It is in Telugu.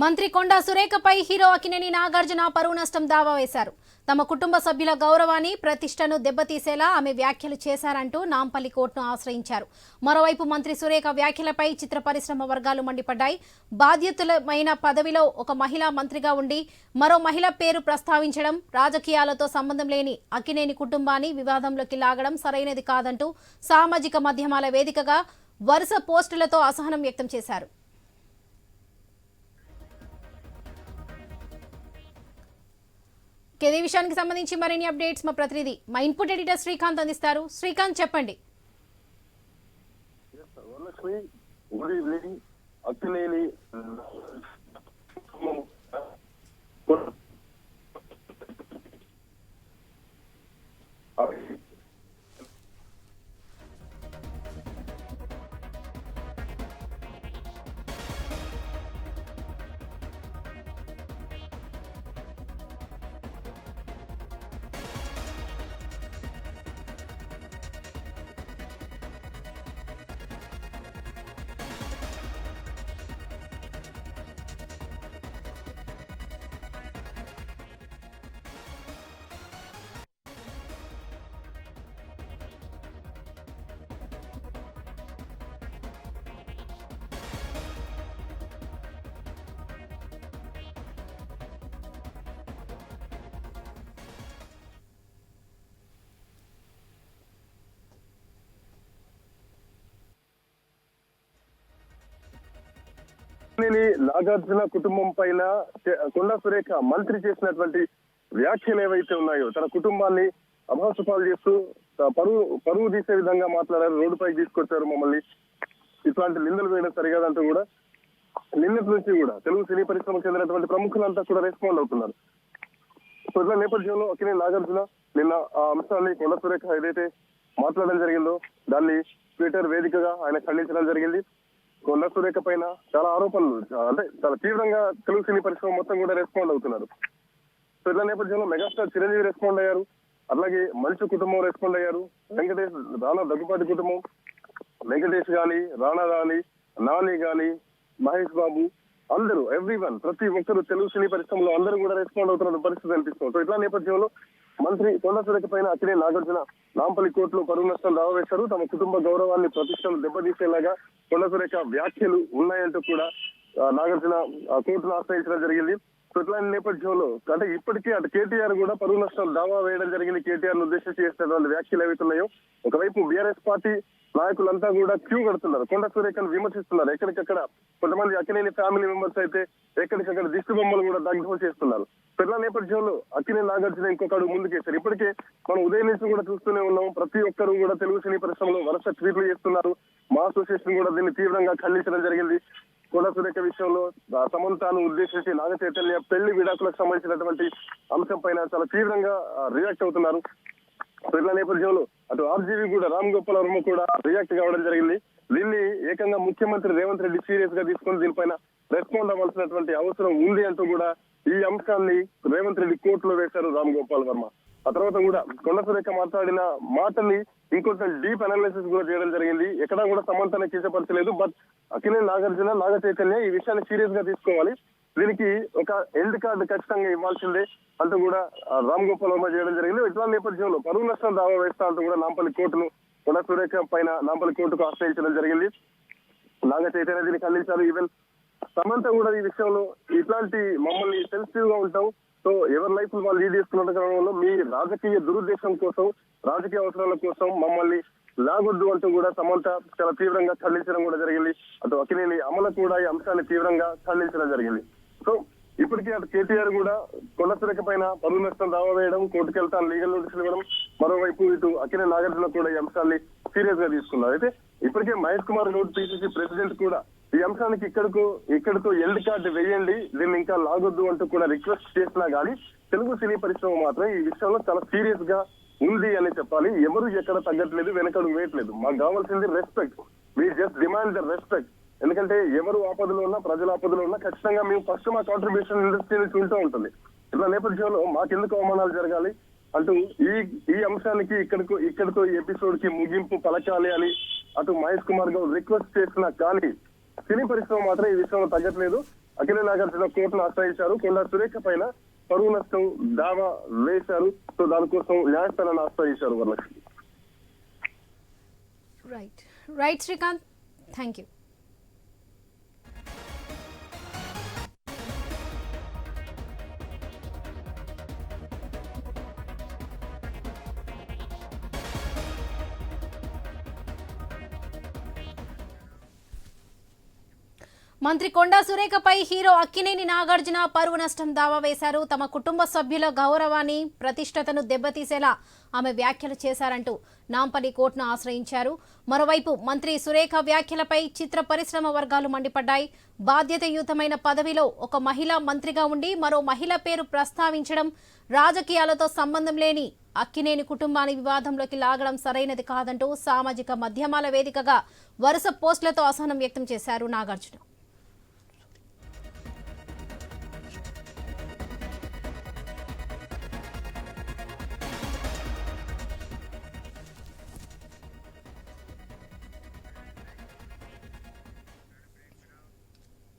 మంత్రి కొండా సురేఖపై హీరో అకినేని నాగార్జున పరువు నష్టం దావా వేశారు. తమ కుటుంబ సభ్యుల గౌరవాన్ని ప్రతిష్టను దెబ్బతీసేలా ఆమె వ్యాఖ్యలు చేశారంటూ నాంపల్లి కోర్టును ఆశ్రయించారు. మరోవైపు మంత్రి సురేఖ వ్యాఖ్యలపై చిత్ర పరిశ్రమ వర్గాలు మండిపడ్డాయి. బాధ్యతలమైన పదవిలో ఒక మహిళా మంత్రిగా ఉండి మరో మహిళ పేరు ప్రస్తావించడం రాజకీయాలతో సంబంధం లేని అకినేని కుటుంబాన్ని వివాదంలోకి లాగడం సరైనది కాదంటూ సామాజిక మాధ్యమాల వేదికగా వరుస పోస్టులతో అసహనం వ్యక్తం చేశారు. ఇదే విషయానికి సంబంధించి మరిన్ని అప్డేట్స్ మా ప్రతినిధి. మా ఇన్పుట్ ఎడిటర్ శ్రీకాంత్ అందిస్తారు. శ్రీకాంత్ చెప్పండి. గుడ్ ఈవినింగ్ అక్కినేని నాగార్జున కుటుంబం పైన కొండ కొండా సురేఖ మంత్రి చేసినటువంటి వ్యాఖ్యలు ఏవైతే ఉన్నాయో తన కుటుంబాన్ని అభాసుపాలు చేస్తూ పరువు పరువు తీసే విధంగా మాట్లాడారు రోడ్డుపైకి తీసుకొచ్చారు మమ్మల్ని. ఇట్లాంటి నిందలు వేయడం సరికాదంటూ కూడా నిన్నటి నుంచి కూడా తెలుగు సినీ పరిశ్రమకు చెందినటువంటి ప్రముఖులంతా కూడా రెస్పాండ్ అవుతున్నారు. సో ఇట్లా నేపథ్యంలో అక్కినే నాగార్జున నిన్న ఆ అంశాన్ని కొండ సురేఖ ఏదైతే మాట్లాడడం జరిగిందో దాన్ని ట్విట్టర్ వేదికగా ఆయన ఖండించడం జరిగింది. కొండ సురేఖ పైన చాలా ఆరోపణలు అంటే చాలా తీవ్రంగా తెలుగు సినీ పరిశ్రమ మొత్తం కూడా రెస్పాండ్ అవుతున్నారు. సో ఇట్లా నేపథ్యంలో మెగాస్టార్ చిరంజీవి రెస్పాండ్ అయ్యారు. అలాగే మంచు కుటుంబం రెస్పాండ్ అయ్యారు. వెంకటేష్ రానా దగ్గుపాటి కుటుంబం వెంకటేష్ గాని రానా గాని నాని గాని మహేష్ బాబు అందరూ ఎవ్రీ వన్ ప్రతి ఒక్కరు తెలుగు సినీ పరిశ్రమలో అందరూ కూడా రెస్పాండ్ అవుతున్న పరిస్థితి అనిపిస్తుంది. సో ఇట్లా నేపథ్యంలో మంత్రి కొండ పైన అక్కడే నాగార్జున నాంపల్లి కోర్టులో పరువు నష్టం దావా వేశారు తమ కుటుంబ గౌరవాన్ని ప్రతిష్టలు దెబ్బతీసేలాగా కొండ వ్యాఖ్యలు ఉన్నాయంటూ కూడా నాగార్జున ఆ, కోర్టును ఆశ్రయించడం జరిగింది. సో ఇట్లాంటి నేపథ్యంలో అంటే ఇప్పటికే అటు కేటీఆర్ కూడా పరువు నష్టం దావా వేయడం జరిగింది. కేటీఆర్ ఉద్దేశించి చేసినటువంటి వ్యాఖ్యలు ఏవైతున్నాయో ఒకవైపు బీఆర్ఎస్ పార్టీ నాయకులంతా కూడా క్యూ కడుతున్నారు. కొండ సురేఖను విమర్శిస్తున్నారు. ఎక్కడికక్కడ కొంతమంది అక్కినేని ఫ్యామిలీ మెంబర్స్ అయితే ఎక్కడికక్కడ దిష్టి బొమ్మలు కూడా దగ్ధం చేస్తున్నారు. పిల్లల నేపథ్యంలో అక్కినేని నాగార్జున ఇంకొక అడుగు ముందుకేశారు. ఇప్పటికే మనం ఉదయం నుంచి కూడా చూస్తూనే ఉన్నాం ప్రతి ఒక్కరు కూడా తెలుగు సినీ పరిశ్రమలో వరుస ట్వీట్లు చేస్తున్నారు. మా అసోసియేషన్ కూడా దీన్ని తీవ్రంగా ఖండించడం జరిగింది. కొండ సురేఖ విషయంలో సమంతాను ఉద్దేశించి నాగ చైతన్య పెళ్ళి విడాకులకు సంబంధించినటువంటి అంశం పైన చాలా తీవ్రంగా రియాక్ట్ అవుతున్నారు. పిల్లల నేపథ్యంలో అటు ఆర్జీవీ కూడా రామ్ గోపాల్ వర్మ కూడా రియాక్ట్ కావడం జరిగింది. దీన్ని ఏకంగా ముఖ్యమంత్రి రేవంత్ రెడ్డి సీరియస్గా తీసుకుని దీనిపైన రెస్పాండ్ అవ్వాల్సినటువంటి అవసరం ఉంది అంటూ కూడా ఈ అంశాన్ని రేవంత్ రెడ్డి కోర్టులో వేశారు రామ్ గోపాల్ వర్మ. ఆ తర్వాత కూడా కొండ సురేఖ మాట్లాడిన మాటల్ని ఇంకొంచెం డీప్ అనాలిసిస్ కూడా చేయడం జరిగింది. ఎక్కడా కూడా సమంతనే కించపరచలేదు. బట్ అఖిలే నాగార్జున నాగ చైతన్య ఈ విషయాన్ని సీరియస్గా తీసుకోవాలి. దీనికి ఒక హెల్త్ కార్డు ఖచ్చితంగా ఇవ్వాల్సిందే. అంటూ కూడా రామ్ గోపాల్ వర్మ చేయడం జరిగింది. ఇట్లా నేపథ్యంలో పరువు నష్టం దావా వేస్తా అంటూ కూడా నాంపల్లి కోర్టును కొండ సురేఖ పైన నాంపల్లి కోర్టుకు ఆశ్రయించడం జరిగింది. నాగ చైతన్య దీన్ని ఖండించారు ఈవెన్ సమంత కూడా ఈ విషయంలో ఇట్లాంటి మమ్మల్ని సెన్సిటివ్గా ఉంటాం సో ఎవరి లైఫ్ వాళ్ళు లీడ్ చేసుకున్న క్రమంలో మీ రాజకీయ దురుద్దేశం కోసం రాజకీయ అవసరాల కోసం మమ్మల్ని లాగొద్దు అంటూ కూడా సమంత చాలా తీవ్రంగా ఖండించడం కూడా జరిగింది. అటు అఖిలేని అమల కూడా ఈ అంశాన్ని తీవ్రంగా ఖండించడం జరిగింది. సో ఇప్పటికే అటు కేటీఆర్ కూడా కొలసరిక పైన పరువు నష్టం దావా వేయడం కోర్టుకు వెళ్తాను లీగల్ నోటీసులు ఇవ్వడం మరోవైపు ఇటు అఖిల నాగార్జున కూడా ఈ అంశాన్ని సీరియస్గా తీసుకున్నారు. అయితే ఇప్పటికే మహేష్ కుమార్ గౌడ్ పిసిసి ప్రెసిడెంట్ కూడా ఈ అంశానికి ఇక్కడకు ఇక్కడతో ఎల్డ్ కార్డు వేయండి దీన్ని ఇంకా లాగొద్దు అంటూ కూడా రిక్వెస్ట్ చేసినా గానీ తెలుగు సినీ పరిశ్రమ మాత్రం ఈ విషయంలో చాలా సీరియస్గా ఉంది అని చెప్పాలి. ఎవరు ఎక్కడ తగ్గట్లేదు వెనకడుగు వేయట్లేదు. మాకు కావాల్సింది respect we just demand the respect ఎందుకంటే ఎవరు ఆపదలో ఉన్నా ప్రజల ఆపదలో ఉన్నా ఖచ్చితంగా మేము ఫస్ట్ మా కాంట్రిబ్యూషన్ ఇండస్ట్రీని నుంచి ఉంటుంది. ఇట్లా నేపథ్యంలో మాకెందుకు అవమానాలు జరగాలి? అంటూ ఈ ఈ అంశానికి ఇక్కడికి ఇక్కడితో ఎపిసోడ్కి ముగింపు పలకాలి అని అటు మహేష్ కుమార్ గౌడ్ రిక్వెస్ట్ చేసినా కానీ సినీ పరిశ్రమ మాత్రం ఈ విషయంలో తగ్గట్లేదు. అఖిల నాగార్జున కోర్టును ఆశ్రయించారు. కొండ సురేఖ పైన పరువు నష్టం దావా వేశారు. సో దానికోసం న్యాయస్థానాన్ని ఆశ్రయించారు Varalakshmi. Right right Srikanth thank you మంత్రి కొండా సురేఖపై హీరో అక్కినేని నాగార్జున పరువు నష్టం దావా వేశారు. తమ కుటుంబ సభ్యుల గౌరవాన్ని ప్రతిష్టతను దెబ్బతీసేలా ఆమె వ్యాఖ్యలు చేశారంటూ నాంపల్లి కోర్టును ఆశ్రయించారు. మరోవైపు మంత్రి సురేఖ వ్యాఖ్యలపై చిత్ర పరిశ్రమ వర్గాలు మండిపడ్డాయి. బాధ్యతయుతమైన పదవిలో ఒక మహిళా మంత్రిగా ఉండి మరో మహిళ పేరు ప్రస్తావించడం రాజకీయాలతో సంబంధం లేని అక్కినేని కుటుంబాన్ని వివాదంలోకి లాగడం సరైనది కాదంటూ సామాజిక మాధ్యమాల వేదికగా వరుస పోస్టులతో అసహనం వ్యక్తం చేశారు నాగార్జున.